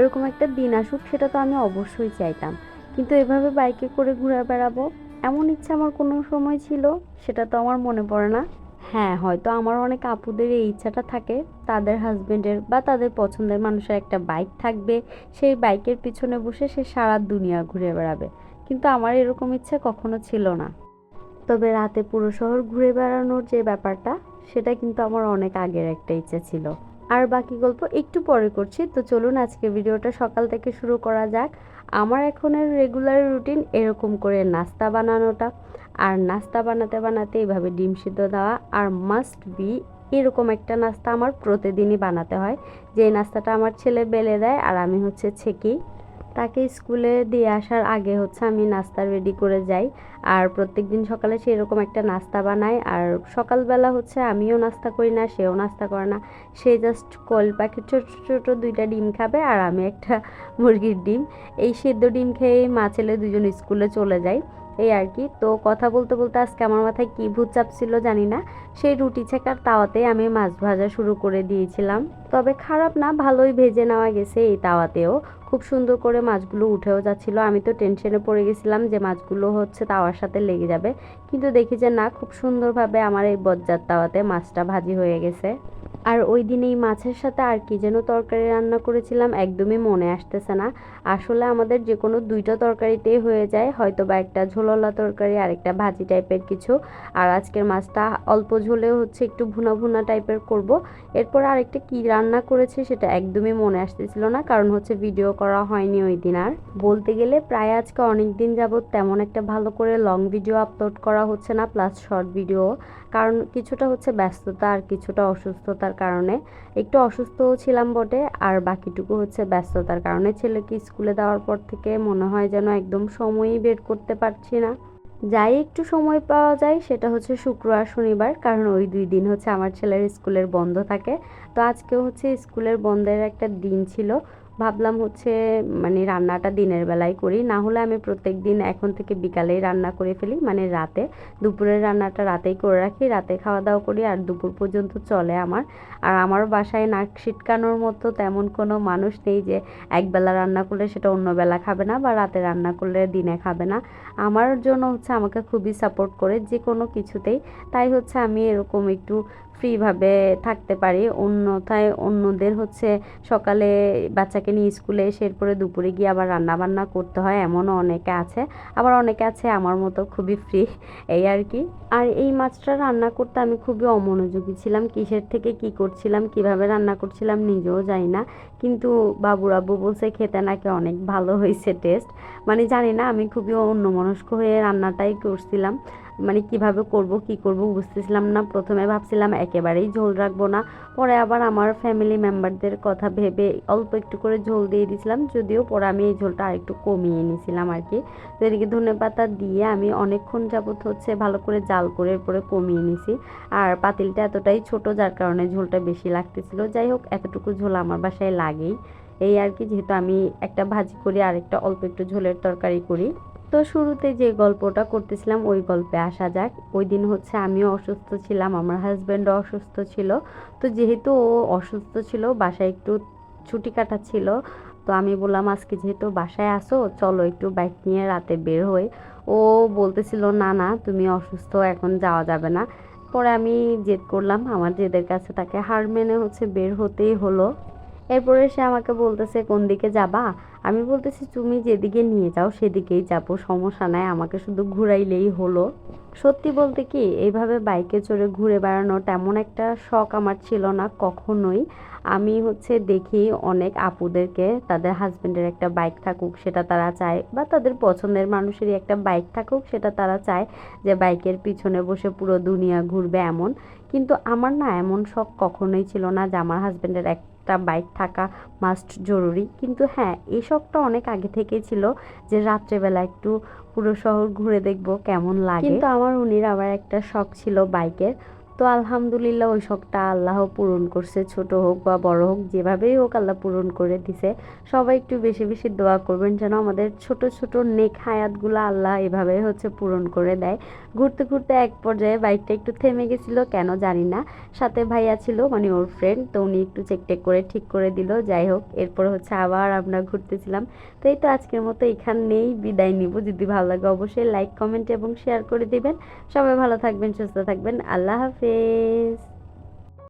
এরকম একটা দিন আসুক, সেটা তো আমি অবশ্যই চাইতাম। কিন্তু এভাবে বাইকে করে ঘুরে বেড়াবো, এমন ইচ্ছা আমার কোনো সময় ছিল, সেটা তো আমার মনে পড়ে না। হ্যাঁ হয়তো আমার অনেক আপুদের এই ইচ্ছাটা থাকে, তাদের হাজব্যান্ডের বা তাদের পছন্দের মানুষের একটা বাইক থাকবে, সেই বাইকের পিছনে বসে সে সারা দুনিয়া ঘুরে বেড়াবে। কিন্তু আমার এরকম ইচ্ছা কখনো ছিল না। তবে রাতে পুরো শহর ঘুরে বেড়ানোর যে ব্যাপারটা, সেটা কিন্তু আমার অনেক আগের একটা ইচ্ছা ছিল। আর বাকি গল্প একটু পরে করছি। তো চলুন আজকে ভিডিওটা সকাল থেকে শুরু করা যাক। আমার এখনের রেগুলার রুটিন এরকম করে নাস্তা বানানোটা। আর নাস্তা বানাতে বানাতে এইভাবে ডিম সিদ্ধ দেওয়া আর মাস্ট বি এরকম একটা নাস্তা আমার প্রতিদিনই বানাতে হয়। যে নাস্তাটা আমার ছেলে বেলে দেয় আর আমি হচ্ছে ছেঁকি। তাকে স্কুলে দিয়ে আসার আগে হচ্ছে আমি নাস্তা রেডি করে যাই। আর প্রত্যেক দিন সকালে সে এরকম একটা নাস্তা বানাই। আর সকালবেলা হচ্ছে আমিও নাস্তা করি না, সেও নাস্তা করে না। সে জাস্ট কল পাখির ছোটো ছোটো দুইটা ডিম খাবে আর আমি একটা মুরগির ডিম। এই সেদ্ধ ডিম খেয়ে মা ছেলে দুজন স্কুলে চলে যায়। এই আর কি। তো কথা বলতে বলতে আজকে আমার মাথায় কী ভূত চাপছিল জানি না। সেই রুটি ছেঁকার তাওয়াতেই আমি মাছ ভাজা শুরু করে দিয়েছিলাম। তবে খারাপ না, ভালোই ভেজে নেওয়া গেছে এই তাওয়াতেও। খুব সুন্দর করে মাছগুলো উঠেও যাচ্ছিল। আমি তো টেনশনে পড়ে গেছিলাম যে মাছগুলো হচ্ছে তাওয়ার সাথে লেগে যাবে। কিন্তু দেখি যে না, খুব সুন্দরভাবে আমার এই বজ্জার তাওয়াতে মাছটা ভাজি হয়ে গেছে। আর ওই দিন এই মাছের সাথে আর কি যেন তরকারি রান্না করেছিলাম একদমই মনে আসতেছে না। আসলে আমাদের যে কোনো দুইটা তরকারিতেই হয়ে যায় হয়তো বা একটা ঝোলওয়ালা তরকারি আর একটা ভাজি টাইপের কিছু। আর আজকের মাছটা অল্প ঝোলেও হচ্ছে একটু ভুনা ভুনা টাইপের করব। এরপর আরেকটা কি রান্না করেছে সেটা একদমই মনে আসতেছিল না, কারণ হচ্ছে ভিডিও করা হয়নি ওই দিন আর। বলতে গেলে প্রায় আজকে অনেক দিন যাবৎ তেমন একটা ভালো করে লং ভিডিও আপলোড করা হচ্ছে না প্লাস শর্ট ভিডিও কারণ কিছুটা হচ্ছে ব্যস্ততা আর কিছুটা অসুস্থতার কারণে। একটু অসুস্থ ছিলাম বটে, আর বাকিটুকু হচ্ছে ব্যস্ততার কারণে ছেলেকে স্কুলে দেওয়ার পর থেকে মনে হয় যেন একদম সময়ই বের করতে পারছি না। যাই একটু সময় পাওয়া যায়, সেটা হচ্ছে শুক্রবার শনিবার, কারণ ওই দুই দিন হচ্ছে আমার ছেলের স্কুলের বন্ধ থাকে। তো আজকেও হচ্ছে স্কুলের বন্ধের একটা দিন ছিল ভাবলাম হচ্ছে মানে রান্নাটা দিনের বেলায় করি। না হলে আমি প্রত্যেক দিন এখন থেকে বিকালেই রান্না করে ফেলি মানে রাতে। দুপুরের রান্নাটা রাতেই করে রাখি, রাতে খাওয়া দাওয়া করি আর দুপুর পর্যন্ত চলে আমার। আর আমার বাসায় নাক ছিটকানোর মতো তেমন কোনো মানুষ নেই যে একবেলা রান্না করলে সেটা অন্য বেলা খাবে না বা রাতে রান্না করলে দিনে খাবে না। আমার জন্য হচ্ছে আমাকে খুবই সাপোর্ট করে যে কোনো কিছুতেই। তাই হচ্ছে আমি এরকম একটু ফ্রিভাবে থাকতে পারি। অন্যথায় অন্যদের হচ্ছে সকালে বাচ্চাকে নিয়ে স্কুলে এসে এরপরে দুপুরে গিয়ে আবার রান্না বান্না করতে হয়, এমনও অনেকে আছে। আবার অনেকে আছে আমার মতো খুবই ফ্রি এই আর কি। আর এই মাছটা রান্না করতে আমি খুবই অমনোযোগী ছিলাম, কিসের থেকে কি করছিলাম, কীভাবে রান্না করছিলাম নিজেও জানি না। কিন্তু বাবুর আব্বু বলছে, খেতে নাকি অনেক ভালো হয়েছে টেস্ট মানে জানি না, আমি খুবই অন্যমনস্ক হয়ে রান্নাটাই করছিলাম। মানে কীভাবে করব, কি করব বুঝতেছিলাম না। প্রথমে ভাবছিলাম একেবারেই ঝোল রাখব না। পরে আবার আমার ফ্যামিলি মেম্বারদের কথা ভেবে অল্প একটু করে ঝোল দিয়ে দিয়েছিলাম যদিও পরে আমি এই ঝোলটা আর একটু কমিয়ে নিয়েছিলাম আর কি তো এদিকে ধনে পাতা দিয়ে আমি অনেকক্ষণ যাবত হচ্ছে ভালো করে জাল করে এরপরে কমিয়ে নিছি। আর পাতিলটা এতটাই ছোট যার কারণে ঝোলটা বেশি লাগতেছিল। যাই হোক, এতটুকু ঝোল আমার বাসায় লাগেই। এই আর কি যেহেতু আমি একটা ভাজি করি আর একটা অল্প একটু ঝোলের তরকারি করি। তো শুরুতে যে গল্পটা করতেছিলাম, ওই গল্পে আসা যাক। ওই দিন হচ্ছে আমিও অসুস্থ ছিলাম, আমার হাজব্যান্ডও অসুস্থ ছিল। তো যেহেতু ও অসুস্থ ছিল, বাসায় একটু ছুটি কাটাচ্ছিল, তো আমি বললাম, আজকে যেহেতু বাসায় আসো চলো একটু বাইক নিয়ে রাতে বের হই। ও বলতেছিল, না না, তুমি অসুস্থ, এখন যাওয়া যাবে না। পরে আমি জেদ করলাম, আমার জেদের কাছে তাকে হার মেনে হচ্ছে বের হতেই হলো। এরপরে সে আমাকে বলতেছে, কোন দিকে যাবা? আমি বলতেছি, তুমি যেদিকে নিয়ে যাও, সেদিকেই যাব। সমস্যা নাই, আমাকে শুধু ঘুরাইলেই হলো। সত্যি বলতে কি, এইভাবে বাইকে চড়ে ঘুরে বেড়ানো তেমন একটা শখ আমার ছিল না কখনোই। আমি হচ্ছে দেখি অনেক আপুদেরকে, তাদের হাজব্যান্ডের একটা বাইক থাকুক সেটা তারা চায়, বা তাদের পছন্দের মানুষেরই একটা বাইক থাকুক সেটা তারা চায়, যে বাইকের পিছনে বসে পুরো দুনিয়া ঘুরবে এমন। কিন্তু আমার না এমন শখ কখনোই ছিল না যে আমার হাজবেন্ডের একটা বাইক থাকা মাস্ট জরুরি। কিন্তু হ্যাঁ এই শখটা অনেক আগে থেকেই ছিল যে রাত্রেবেলা একটু পুরো শহর ঘুরে দেখব কেমন লাগে। কিন্তু আমার উনির আবার একটা শখ ছিল বাইকের। তো আলহামদুলিল্লাহ ওই শখটা আল্লাহ পূরণ করছে, ছোট হোক বা বড় হোক, যেভাবেই হোক আল্লাহ পূরণ করে দিছে। সবাই একটু বেশি বেশি দোয়া করবেন যেন আমাদের ছোট ছোট নেক হায়াতগুলো আল্লাহ এভাবে হচ্ছে পূরণ করে দেয়। ঘুরতে ঘুরতে এক পর্যায়ে বাইকটা একটু থেমে গেছিল, কেন জানি না। সাথে ভাইয়া ছিল মানে ওর ফ্রেন্ড তো উনি একটু চেক টেক করে ঠিক করে দিল। যাই হোক, এরপর হচ্ছে আবার আমরা ঘুরতেছিলাম। তো এই তো আজকের মতো এখানেই বিদায় নিব। যদি ভালো লাগে অবশ্যই লাইক কমেন্ট এবং শেয়ার করে দিবেন। সবাই ভালো থাকবেন, সুস্থ থাকবেন। আল্লাহ হাফেজ